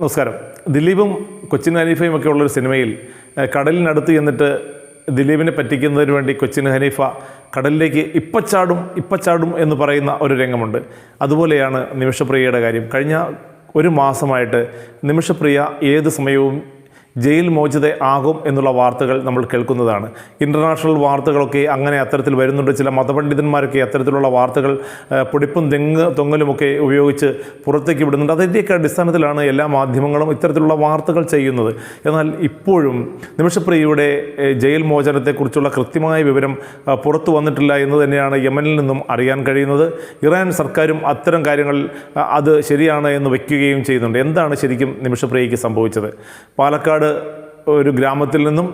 നമസ്കാരം. ദിലീപും കൊച്ചിൻ ഹനീഫയും ഒക്കെ ഉള്ളൊരു സിനിമയിൽ കടലിനടുത്ത് ചെന്നിട്ട് ദിലീപിനെ പറ്റിക്കുന്നതിന് വേണ്ടി കൊച്ചിൻ ഹനീഫ കടലിലേക്ക് ഇപ്പച്ചാടും ഇപ്പച്ചാടും എന്ന് പറയുന്ന ഒരു രംഗമുണ്ട്. അതുപോലെയാണ് നിമിഷപ്രിയയുടെ കാര്യം. കഴിഞ്ഞ ഒരു മാസമായിട്ട് നിമിഷപ്രിയ ഏത് സമയവും ജയിൽ മോചിത ആകും എന്നുള്ള വാർത്തകൾ നമ്മൾ കേൾക്കുന്നതാണ്. ഇന്റർനാഷണൽ വാർത്തകളൊക്കെ അങ്ങനെ അത്തരത്തിൽ വരുന്നുണ്ട്. ചില മതപണ്ഡിതന്മാരൊക്കെ അത്തരത്തിലുള്ള വാർത്തകൾ പൊടിപ്പും തെങ്ങ് തൊങ്ങലുമൊക്കെ ഉപയോഗിച്ച് പുറത്തേക്ക് വിടുന്നുണ്ട്. അതിന്റെയൊക്കെ അടിസ്ഥാനത്തിലാണ് എല്ലാ മാധ്യമങ്ങളും ഇത്തരത്തിലുള്ള വാർത്തകൾ ചെയ്യുന്നത്? എന്നാൽ ഇപ്പോഴും നിമിഷപ്രിയയുടെ ജയിൽ മോചനത്തെക്കുറിച്ചുള്ള കൃത്യമായ വിവരം പുറത്തു വന്നിട്ടില്ല എന്ന് തന്നെയാണ് യമനിൽ നിന്നും അറിയാൻ കഴിയുന്നത്. ഇറാൻ സർക്കാരും അത്തരം കാര്യങ്ങൾ അത് ശരിയാണ് എന്ന് വയ്ക്കുകയും ചെയ്യുന്നുണ്ട്. എന്താണ് ശരിക്കും നിമിഷപ്രിയയ്ക്ക് സംഭവിച്ചത്? പാലക്കാട് 不是 ഒരു ഗ്രാമത്തിൽ നിന്നും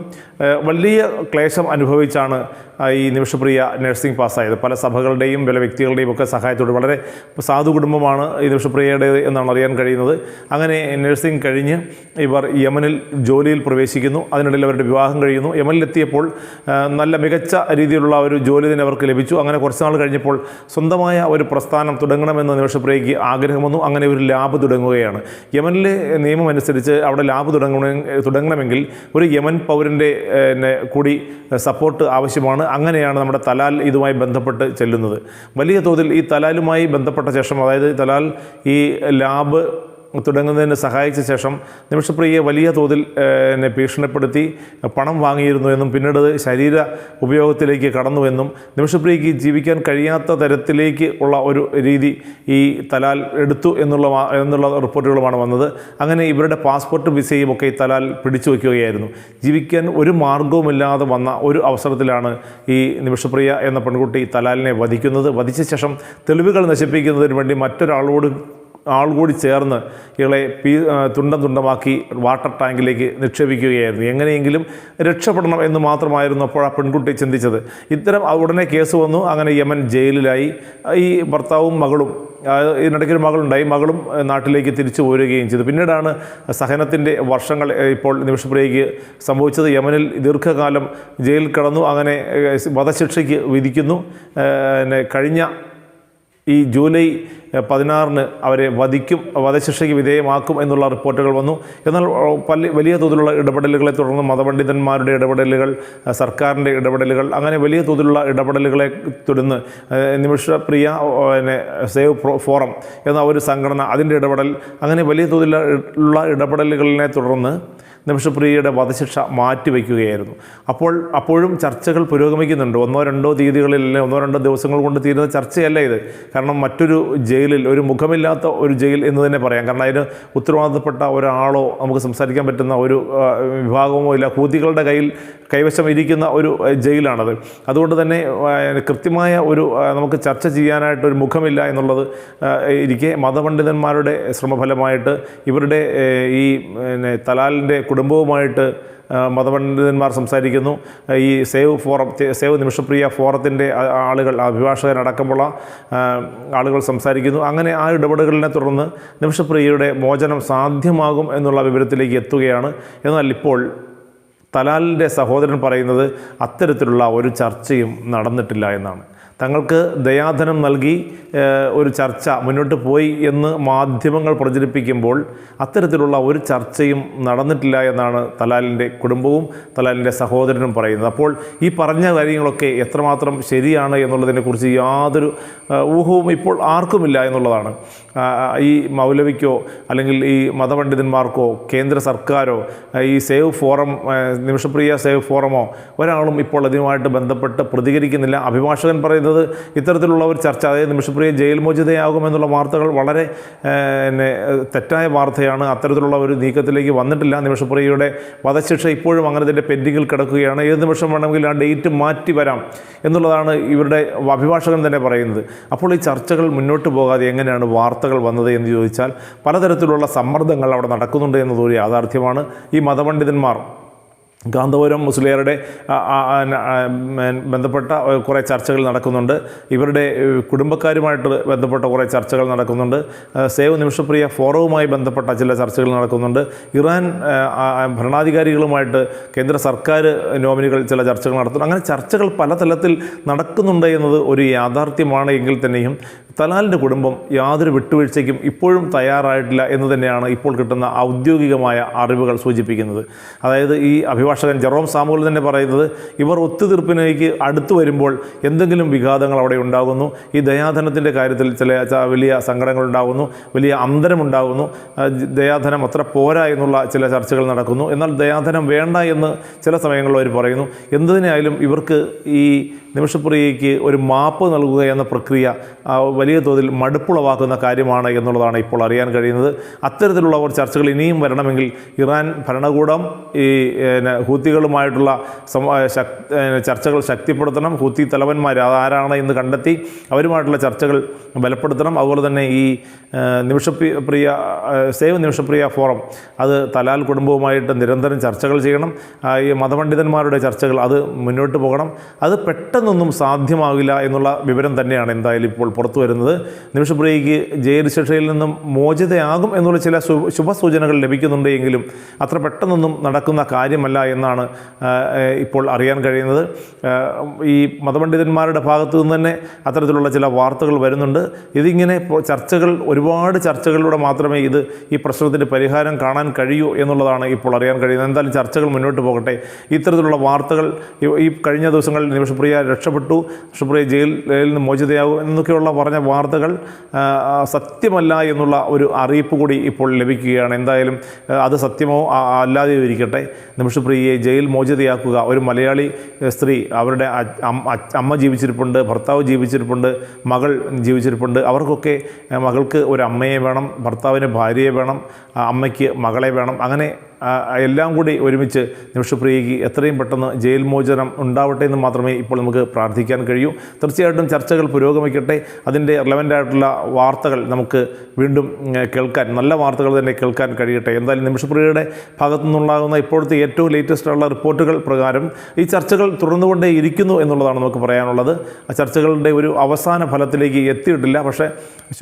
വലിയ ക്ലേശം അനുഭവിച്ചാണ് ഈ നിമിഷപ്രിയ നഴ്സിംഗ് പാസ്സായത്. പല സഭകളുടെയും പല വ്യക്തികളുടെയും ഒക്കെ സഹായത്തോടെ വളരെ സാധു കുടുംബമാണ് ഈ നിമിഷപ്രിയയുടെ എന്നാണ് അറിയാൻ കഴിയുന്നത്. അങ്ങനെ നഴ്സിംഗ് കഴിഞ്ഞ് ഇവർ യമനിൽ ജോലിയിൽ പ്രവേശിക്കുന്നു. അതിനിടയിൽ അവരുടെ വിവാഹം കഴിയുന്നു. യമനിലെത്തിയപ്പോൾ നല്ല മികച്ച രീതിയിലുള്ള ഒരു ജോലി തന്നെ അവർക്ക് ലഭിച്ചു. അങ്ങനെ കുറച്ച് നാൾ കഴിഞ്ഞപ്പോൾ സ്വന്തമായ ഒരു പ്രസ്ഥാനം തുടങ്ങണമെന്ന് നിമിഷപ്രിയയ്ക്ക് ആഗ്രഹം വന്നു. അങ്ങനെ ഒരു ലാബ് തുടങ്ങുകയാണ്. യമനിലെ നിയമം അനുസരിച്ച് അവിടെ ലാബ് തുടങ്ങണ ഒരു യമൻ പൗരന്റെ കൂടി സപ്പോർട്ട് ആവശ്യമാണ്. അങ്ങനെയാണ് നമ്മുടെ തലാൽ ഇതുമായി ബന്ധപ്പെട്ട് ചെല്ലുന്നത്. വലിയ തോതിൽ ഈ തലാലുമായി ബന്ധപ്പെട്ട ശേഷം അതായത് തലാൽ ഈ ലാബ് തുടങ്ങുന്നതിന് സഹായിച്ച ശേഷം നിമിഷപ്രിയയെ വലിയ തോതിൽ എന്നെ ഭീഷണിപ്പെടുത്തി പണം വാങ്ങിയിരുന്നു എന്നും പിന്നീട് ശരീര ഉപയോഗത്തിലേക്ക് കടന്നുവെന്നും നിമിഷപ്രിയയ്ക്ക് ജീവിക്കാൻ കഴിയാത്ത തരത്തിലേക്ക് ഉള്ള ഒരു രീതി ഈ തലാൽ എടുത്തു എന്നുള്ള എന്നുള്ള റിപ്പോർട്ടുകളുമാണ് വന്നത്. അങ്ങനെ ഇവരുടെ പാസ്പോർട്ട് വിസയും ഒക്കെ ഈ തലാൽ പിടിച്ചു വയ്ക്കുകയായിരുന്നു. ജീവിക്കാൻ ഒരു മാർഗവുമില്ലാതെ വന്ന ഒരു അവസരത്തിലാണ് ഈ നിമിഷപ്രിയ എന്ന പെൺകുട്ടി തലാലിനെ വധിക്കുന്നത്. വധിച്ച ശേഷം തെളിവുകൾ നശിപ്പിക്കുന്നതിന് വേണ്ടി മറ്റൊരാളോട് ആൾ കൂടി ചേർന്ന് ഇയാളെ പീ തുണ്ടം തുണ്ടമാക്കി വാട്ടർ ടാങ്കിലേക്ക് നിക്ഷേപിക്കുകയായിരുന്നു. എങ്ങനെയെങ്കിലും രക്ഷപ്പെടണം എന്ന് മാത്രമായിരുന്നു അപ്പോൾ ആ പെൺകുട്ടി ചിന്തിച്ചത്. ഇത്തരം ഉടനെ കേസ് വന്നു. അങ്ങനെ യമൻ ജയിലിലായി. ഈ ഭർത്താവും മകളും ഇതിനിടയ്ക്കൊരു മകളുണ്ടായി. മകളും നാട്ടിലേക്ക് തിരിച്ചു പോരുകയും ചെയ്തു. പിന്നീടാണ് സഹനത്തിന്റെ വർഷങ്ങൾ ഇപ്പോൾ നിമിഷപ്രിയയ്ക്ക് സംഭവിച്ചത്. യമനിൽ ദീർഘകാലം ജയിലിൽ കടന്നു. അങ്ങനെ വധശിക്ഷയ്ക്ക് വിധിക്കുന്നു. പിന്നെ കഴിഞ്ഞ ഈ ജൂലൈ പതിനാറിന് അവരെ വധിക്കും വധശിക്ഷയ്ക്ക് വിധേയമാക്കും എന്നുള്ള റിപ്പോർട്ടുകൾ വന്നു. എന്നാൽ പല വലിയ തോതിലുള്ള ഇടപെടലുകളെ തുടർന്ന് മതപണ്ഡിതന്മാരുടെ ഇടപെടലുകൾ സർക്കാരിന്റെ ഇടപെടലുകൾ അങ്ങനെ വലിയ തോതിലുള്ള ഇടപെടലുകളെ തുടർന്ന് നിമിഷപ്രിയ പിന്നെ സേവ് ഫോറം എന്ന ഒരു സംഘടന അതിന്റെ ഇടപെടൽ അങ്ങനെ വലിയ തോതിലുള്ള ഇടപെടലുകളിനെ തുടർന്ന് നിമിഷപ്രിയയുടെ വധശിക്ഷ മാറ്റിവെക്കുകയായിരുന്നു. അപ്പോൾ അപ്പോഴും ചർച്ചകൾ പുരോഗമിക്കുന്നുണ്ട്. ഒന്നോ രണ്ടോ തീയതികളിൽ അല്ലെങ്കിൽ ഒന്നോ രണ്ടോ ദിവസങ്ങൾ കൊണ്ട് തീരുന്ന ചർച്ചയല്ല ഇത്. കാരണം മറ്റൊരു ജയിലിൽ ഒരു മുഖമില്ലാത്ത ഒരു ജയിൽ എന്ന് തന്നെ പറയാം. കാരണം അതിന് ഉത്തരവാദിത്തപ്പെട്ട ഒരാളോ നമുക്ക് സംസാരിക്കാൻ പറ്റുന്ന ഒരു വിഭാഗമോ ഇല്ല കൂതികളുടെ കയ്യിൽ കൈവശം ഇരിക്കുന്ന ഒരു ജയിലാണത്. അതുകൊണ്ട് തന്നെ കൃത്യമായ ഒരു നമുക്ക് ചർച്ച ചെയ്യാനായിട്ട് ഒരു മുഖമില്ല എന്നുള്ളത് ഇരിക്കെ മതപണ്ഡിതന്മാരുടെ ശ്രമഫലമായിട്ട് ഇവരുടെ ഈ തലാലിന്റെ കുടുംബവുമായിട്ട് മതപണ്ഡിതന്മാർ സംസാരിക്കുന്നു. ഈ സേവ് ഫോറം സേവ് നിമിഷപ്രിയ ഫോറത്തിന്റെ ആളുകൾ അഭിഭാഷകനടക്കമുള്ള ആളുകൾ സംസാരിക്കുന്നു. അങ്ങനെ ആ ഇടപെടലുകളിനെ തുടർന്ന് നിമിഷപ്രിയയുടെ മോചനം സാധ്യമാകും എന്നുള്ള വിവരത്തിലേക്ക് എത്തുകയാണ്. എന്നാൽ ഇപ്പോൾ തലാലിന്റെ സഹോദരൻ പറയുന്നത് അത്തരത്തിലുള്ള ഒരു ചർച്ചയും നടന്നിട്ടില്ല എന്നാണ്. തങ്ങൾക്ക് ദയാധനം നൽകി ഒരു ചർച്ച മുന്നോട്ട് പോയി എന്ന് മാധ്യമങ്ങൾ പ്രചരിപ്പിക്കുമ്പോൾ അത്തരത്തിലുള്ള ഒരു ചർച്ചയും നടന്നിട്ടില്ല എന്നാണ് തലാലിന്റെ കുടുംബവും തലാലിന്റെ സഹോദരനും പറയുന്നത്. അപ്പോൾ ഈ പറഞ്ഞ കാര്യങ്ങളൊക്കെ എത്രമാത്രം ശരിയാണ് എന്നുള്ളതിനെക്കുറിച്ച് യാതൊരു ഊഹവും ഇപ്പോൾ ആർക്കുമില്ല എന്നുള്ളതാണ്. ഈ മൗലവിക്കോ അല്ലെങ്കിൽ ഈ മതപണ്ഡിതന്മാർക്കോ കേന്ദ്ര സർക്കാരോ ഈ സേവ് ഫോറം നിമിഷപ്രിയ സേവ് ഫോറമോ ഒരാളും ഇപ്പോൾ അതുമായിട്ട് ബന്ധപ്പെട്ട് പ്രതികരിക്കുന്നില്ല. അഭിഭാഷകൻ പറയുന്നത് ഇത്തരത്തിലുള്ള ഒരു ചർച്ച അതായത് നിമിഷപ്രിയ ജയിൽ മോചിതയാകുമെന്നുള്ള വാർത്തകൾ വളരെ എന്നെ തെറ്റായ വാർത്തയാണ്. അത്തരത്തിലുള്ള ഒരു നീക്കത്തിലേക്ക് വന്നിട്ടില്ല. നിമിഷപ്രിയയുടെ വധശിക്ഷ ഇപ്പോഴും അങ്ങനെ തന്നെ പെൻഡിങ്ങിൽ കിടക്കുകയാണ്. ഏത് നിമിഷം വേണമെങ്കിൽ ആ ഡേറ്റ് മാറ്റി വരാം എന്നുള്ളതാണ് ഇവരുടെ അഭിഭാഷകൻ തന്നെ പറയുന്നത്. അപ്പോൾ ഈ ചർച്ചകൾ മുന്നോട്ട് പോകാതെ എങ്ങനെയാണ് വാർത്തകൾ വന്നത് എന്ന് ചോദിച്ചാൽ പലതരത്തിലുള്ള സമ്മർദ്ദങ്ങൾ അവിടെ നടക്കുന്നുണ്ട് എന്നതൊരു യാഥാർത്ഥ്യമാണ്. ഈ മതപണ്ഡിതന്മാർ കാന്തപുരം ഉം, ബന്ധപ്പെട്ട കുറേ ചർച്ചകൾ നടക്കുന്നുണ്ട്. ഇവരുടെ കുടുംബക്കാരുമായിട്ട് ബന്ധപ്പെട്ട കുറേ ചർച്ചകൾ നടക്കുന്നുണ്ട്. സേവ് നിമിഷപ്രിയ ഫോറവുമായി ബന്ധപ്പെട്ട ചില ചർച്ചകൾ നടക്കുന്നുണ്ട്. ഇറാൻ ഭരണാധികാരികളുമായിട്ട് കേന്ദ്ര സർക്കാർ നോമിനികൾ ചില ചർച്ചകൾ നടത്തുന്നു അങ്ങനെ ചർച്ചകൾ പല തലത്തിൽ നടക്കുന്നുണ്ട് എന്നത് ഒരു യാഥാർത്ഥ്യമാണ് എങ്കിൽ തന്നെയും തലാലിന്റെ കുടുംബം യാതൊരു വിട്ടുവീഴ്ചയ്ക്കും ഇപ്പോഴും തയ്യാറായിട്ടില്ല എന്ന് തന്നെയാണ് ഇപ്പോൾ കിട്ടുന്ന ഔദ്യോഗികമായ അറിവുകൾ സൂചിപ്പിക്കുന്നത്. അതായത് ഈ അഭിഭാഷകൻ ജെറോം സാമുവൽ തന്നെ പറയുന്നത് ഇവർ ഒത്തുതീർപ്പിനേക്ക് അടുത്തു വരുമ്പോൾ എന്തെങ്കിലും വിഘാതങ്ങൾ അവിടെ ഉണ്ടാകുന്നു. ഈ ദയാധനത്തിന്റെ കാര്യത്തിൽ ചില വലിയ സങ്കടങ്ങൾ ഉണ്ടാകുന്നു വലിയ അന്തരമുണ്ടാകുന്നു ദയാധനം അത്ര പോരാ എന്നുള്ള ചില ചർച്ചകൾ നടക്കുന്നു. എന്നാൽ ദയാധനം വേണ്ട എന്ന് ചില സമയങ്ങളിൽ അവർ പറയുന്നു. എന്തിനായാലും ഇവർക്ക് ഈ നിമിഷപ്രിയയ്ക്ക് ഒരു മാപ്പ് നൽകുക എന്ന പ്രക്രിയ വലിയ തോതിൽ മടുപ്പുളവാക്കുന്ന കാര്യമാണ് എന്നുള്ളതാണ് ഇപ്പോൾ അറിയാൻ കഴിയുന്നത്. അത്തരത്തിലുള്ള ഒരു ചർച്ചകൾ ഇനിയും വരണമെങ്കിൽ ഇറാൻ ഭരണകൂടം ഈ ഹൂത്തികളുമായിട്ടുള്ള ചർച്ചകൾ ശക്തിപ്പെടുത്തണം. ഹൂത്തി തലവന്മാർ അതാരാണ് എന്ന് കണ്ടെത്തി അവരുമായിട്ടുള്ള ചർച്ചകൾ ബലപ്പെടുത്തണം. അതുപോലെ തന്നെ ഈ നിമിഷപ്രിയ സേവ് നിമിഷപ്രിയ ഫോറം അത് തലാൽ കുടുംബവുമായിട്ട് നിരന്തരം ചർച്ചകൾ ചെയ്യണം. ഈ മതപണ്ഡിതന്മാരുടെ ചർച്ചകൾ അത് മുന്നോട്ട് പോകണം. അത് പെട്ടെന്നൊന്നും സാധ്യമാകില്ല എന്നുള്ള വിവരം തന്നെയാണ് എന്തായാലും ഇപ്പോൾ പുറത്തു വരുന്നത്. നിമിഷപ്രിയയ്ക്ക് ജയിൽ ശിക്ഷയിൽ നിന്നും മോചിതയാകും എന്നുള്ള ചില ശുഭസൂചനകൾ ലഭിക്കുന്നുണ്ട് എങ്കിലും അത്ര പെട്ടെന്നൊന്നും നടക്കുന്ന കാര്യമല്ല എന്നാണ് ഇപ്പോൾ അറിയാൻ കഴിയുന്നത്. ഈ മതപണ്ഡിതന്മാരുടെ ഭാഗത്തു നിന്ന് തന്നെ അത്തരത്തിലുള്ള ചില വാർത്തകൾ വരുന്നുണ്ട്. ഇതിങ്ങനെ ചർച്ചകൾ ഒരുപാട് ചർച്ചകളിലൂടെ മാത്രമേ ഇത് ഈ പ്രശ്നത്തിന്റെ പരിഹാരം കാണാൻ കഴിയൂ എന്നുള്ളതാണ് ഇപ്പോൾ അറിയാൻ കഴിയുന്നത്. എന്തായാലും ചർച്ചകൾ മുന്നോട്ട് പോകട്ടെ. ഇത്തരത്തിലുള്ള വാർത്തകൾ ഈ കഴിഞ്ഞ ദിവസങ്ങളിൽ നിമിഷപ്രിയ രക്ഷപ്പെട്ടു. ഷുപ്രിയ ജയിലിൽ നിന്ന് മോചിതയാകും എന്നൊക്കെയുള്ള പറഞ്ഞ വാർത്തകൾ സത്യമല്ല എന്നുള്ള ഒരു അറിയിപ്പ് കൂടി ഇപ്പോൾ ലഭിക്കുകയാണ്. എന്തായാലും അത് സത്യമോ അല്ലാതെയോ ഇരിക്കട്ടെ. നിമിഷപ്രിയയെ ജയിൽ മോചിതയാക്കുക. ഒരു മലയാളി സ്ത്രീ അവരുടെ അമ്മ ജീവിച്ചിരിപ്പുണ്ട് ഭർത്താവ് ജീവിച്ചിരിപ്പുണ്ട് മകൾ ജീവിച്ചിരിപ്പുണ്ട്. അവർക്കൊക്കെ മകൾക്ക് ഒരു അമ്മയെ വേണം ഭർത്താവിന് ഭാര്യയെ വേണം അമ്മയ്ക്ക് മകളെ വേണം. അങ്ങനെ എല്ലാം കൂടി ഒരുമിച്ച് നിമിഷപ്രിയയ്ക്ക് എത്രയും പെട്ടെന്ന് ജയിൽ മോചനം ഉണ്ടാവട്ടെ എന്ന് മാത്രമേ ഇപ്പോൾ നമുക്ക് പ്രാർത്ഥിക്കാൻ കഴിയൂ. തീർച്ചയായിട്ടും ചർച്ചകൾ പുരോഗമിക്കട്ടെ. അതിന്റെ റിലവന്റ് ആയിട്ടുള്ള വാർത്തകൾ നമുക്ക് വീണ്ടും കേൾക്കാൻ നല്ല വാർത്തകൾ തന്നെ കേൾക്കാൻ കഴിയട്ടെ. എന്തായാലും നിമിഷപ്രിയയുടെ ഭാഗത്തു നിന്നുണ്ടാകുന്ന ഇപ്പോഴത്തെ ഏറ്റവും ലേറ്റസ്റ്റ് ഉള്ള റിപ്പോർട്ടുകൾ പ്രകാരം ഈ ചർച്ചകൾ തുടർന്നുകൊണ്ടേ ഇരിക്കുന്നു എന്നുള്ളതാണ് നമുക്ക് പറയാനുള്ളത്. ആ ചർച്ചകളുടെ ഒരു അവസാന ഫലത്തിലേക്ക് എത്തിയിട്ടില്ല. പക്ഷേ